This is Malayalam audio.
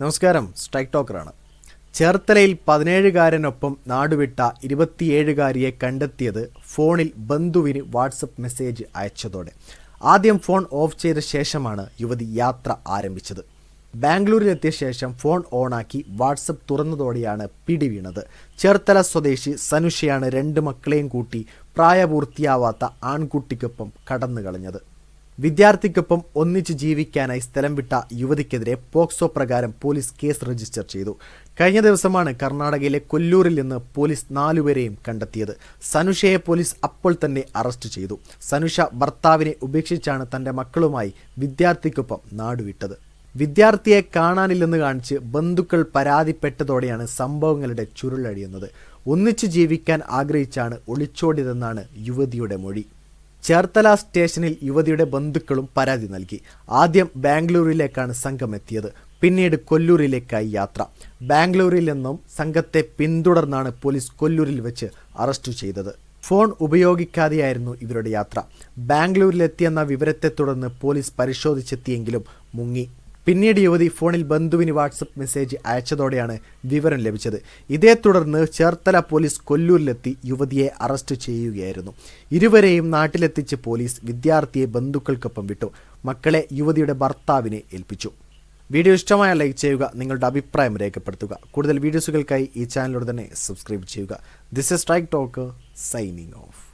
നമസ്കാരം സ്ട്രൈക്ക് ടോക്കറാണ് ചേർത്തലയിൽ പതിനേഴുകാരനൊപ്പം നാടുവിട്ട ഇരുപത്തിയേഴുകാരിയെ കണ്ടെത്തിയത് ഫോണിൽ ബന്ധുവിന് വാട്സപ്പ് മെസ്സേജ് അയച്ചതോടെ. ആദ്യം ഫോൺ ഓഫ് ചെയ്ത ശേഷമാണ് യുവതി യാത്ര ആരംഭിച്ചത്. ബാംഗ്ലൂരിലെത്തിയ ശേഷം ഫോൺ ഓണാക്കി വാട്സപ്പ് തുറന്നതോടെയാണ് പിടി വീണത് ചേർത്തല സ്വദേശി സനുഷയാണ് രണ്ട് മക്കളെയും കൂട്ടി പ്രായപൂർത്തിയാവാത്ത ആൺകുട്ടിക്കൊപ്പം കടന്നു കളഞ്ഞത് വിദ്യാർത്ഥിക്കൊപ്പം ഒന്നിച്ച് ജീവിക്കാനായി സ്ഥലം വിട്ട യുവതിക്കെതിരെ പോക്സോ പ്രകാരം പോലീസ് കേസ് രജിസ്റ്റർ ചെയ്തു. കഴിഞ്ഞ ദിവസമാണ് കർണാടകയിലെ കൊല്ലൂരിൽ നിന്ന് പോലീസ് നാലുപേരെയും കണ്ടെത്തിയത്. സനുഷയെ പോലീസ് അപ്പോൾ തന്നെ അറസ്റ്റ് ചെയ്തു. സനുഷ ഭർത്താവിനെ ഉപേക്ഷിച്ചാണ് തന്റെ മക്കളുമായി വിദ്യാർത്ഥിക്കൊപ്പം നാടുവിട്ടത്. വിദ്യാർത്ഥിയെ കാണാനില്ലെന്ന് കാണിച്ച് ബന്ധുക്കൾ പരാതിപ്പെട്ടതോടെയാണ് സംഭവങ്ങളുടെ ചുരുളഴിയുന്നത്. ഒന്നിച്ചു ജീവിക്കാൻ ആഗ്രഹിച്ചാണ് ഒളിച്ചോടിയതെന്നാണ് യുവതിയുടെ മൊഴി. ചേർത്തല സ്റ്റേഷനിൽ യുവതിയുടെ ബന്ധുക്കളും പരാതി നൽകി. ആദ്യം ബാംഗ്ലൂരിലേക്കാണ് സംഘം എത്തിയത് പിന്നീട് കൊല്ലൂരിലേക്കായി യാത്ര. ബാംഗ്ലൂരിൽ നിന്നും സംഘത്തെ പിന്തുടർന്നാണ് പോലീസ് കൊല്ലൂരിൽ വെച്ച് അറസ്റ്റ് ചെയ്തത്. ഫോൺ ഉപയോഗിക്കാതെയായിരുന്നു ഇവരുടെ യാത്ര. ബാംഗ്ലൂരിലെത്തിയെന്ന വിവരത്തെ തുടർന്ന് പോലീസ് പരിശോധിച്ചെത്തിയെങ്കിലും മുങ്ങി. പിന്നീട് യുവതി ഫോണിൽ ബന്ധുവിന് വാട്സപ്പ് മെസ്സേജ് അയച്ചതോടെയാണ് വിവരം ലഭിച്ചത്. ഇതേ തുടർന്ന് ചേർത്തല പോലീസ് കൊല്ലൂരിലെത്തി യുവതിയെ അറസ്റ്റ് ചെയ്യുകയായിരുന്നു. ഇരുവരെയും നാട്ടിലെത്തിച്ച് പോലീസ് വിദ്യാർത്ഥിയെ ബന്ധുക്കൾക്കൊപ്പം വിട്ടു. മക്കളെ യുവതിയുടെ ഭർത്താവിനെ ഏൽപ്പിച്ചു. വീഡിയോ ഇഷ്ടമായ ലൈക്ക് ചെയ്യുക നിങ്ങളുടെ അഭിപ്രായം രേഖപ്പെടുത്തുക. കൂടുതൽ വീഡിയോസുകൾക്കായി ഈ ചാനലിലൂടെ തന്നെ സബ്സ്ക്രൈബ് ചെയ്യുക. This is strike talk signing off